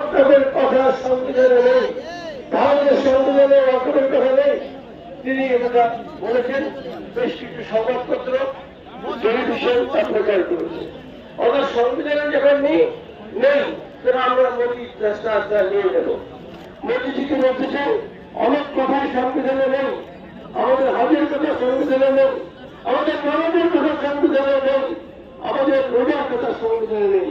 আপনাদের কথা সংবিধানে নেই। ভারতের সংবিধানে রকমের কথা নেই তিনি এটা বলেছেন, বেশ কিছু সংবাদপত্র টেলিভিশন তা প্রচার করেছে। অর্থাৎ সংবিধানে যখন নেই নেই তখন আমরা মোদী রাস্তা রাস্তা নিয়ে নেব। মোদীজিকে বলতেছে অনেক কথাই সংবিধানে নেই। আমাদের হাজের কথা সংবিধানে নেই। আমাদের নামাজের কথা সংবিধানে নেই। আমাদের রোজার কথা সংবিধানে নেই।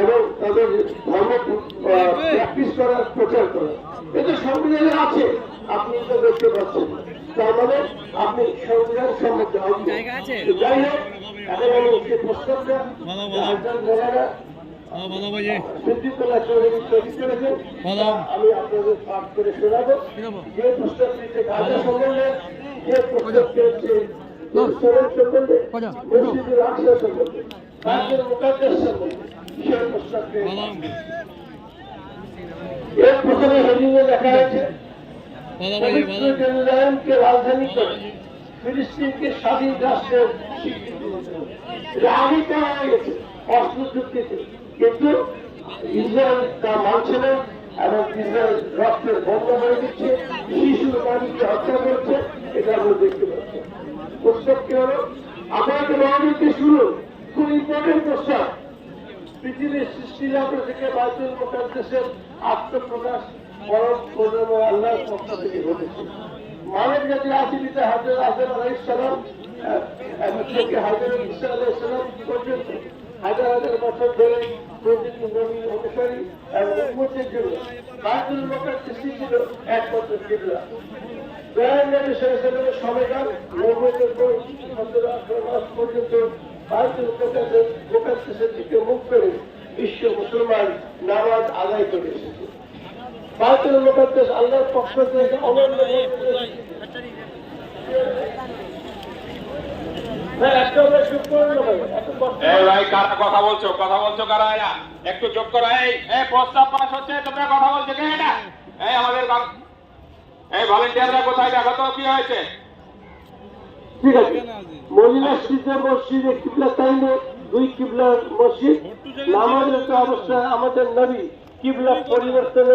এবং তাদের ধর্ম প্র্যাকটিস করার প্রচার করা এটা সংবিধানে আছে আপনি তো দেখতে পাচ্ছেন। তার মানে আপনি সংবিধান সম্মত। যাই হোক এখন আমি যে প্রস্তাবটা। আমি আপনাদের পাঠ করে শোনাবো। যে পুস্তকটিতে গাজা সম্বন্ধে যে পুস্তকটি হচ্ছে সম্বন্ধে। এর প্রথমে হেডিংয়ে লেখা হয়েছে জেরুজালেমকে রাজধানী করছে এটা দেখতে পাচ্ছি প্রস্তাবটি হলো আপনাকে মহাবীরকে শুরু খুব ইম্পর্টেন্ট প্রস্তাব পৃথিবীর সৃষ্টি লগ্ন থেকে বাইতুল মোকাদ্দেশের আত্মপ্রকাশ পরম করুণাময় আল্লাহর পক্ষ থেকে ঘটেছে। মানব জাতির আশীর্বিতে হাজার হাজার আলাইসালাম এবং থেকে হাজার ইসা আলাইসালাম পর্যন্ত হাজার হাজার বছর ধরে প্রতিটি নবী অনুসারী এবং উন্মতের জন্য বাইতুল মোকাদ্দেশই ছিল একমাত্র কিবলা। দয়াল নবী সাল্লাল্লাহু সময়কাল মাস পর্যন্ত উপকাশের দিকে মুখ করে বিশ্ব মুসলমান নামাজ আদায় করে আল্লাহর পক্ষ থেকে অনন্য হ্যাঁ কথা বলছো? কথা বলছো কারা একটু চুপ করো প্রস্তাব পাস হচ্ছে, তোমরা কথা বলছো আমাদের কোথায় দেখো তো, কি হয়েছে? ঠিক আছে। মহিলা শীতের মসজিদে কিবলা তাইলে দুই কিবলার মসজিদ। নামাজের অবস্থা আমাদের নবী কিবলা পরিবর্তনের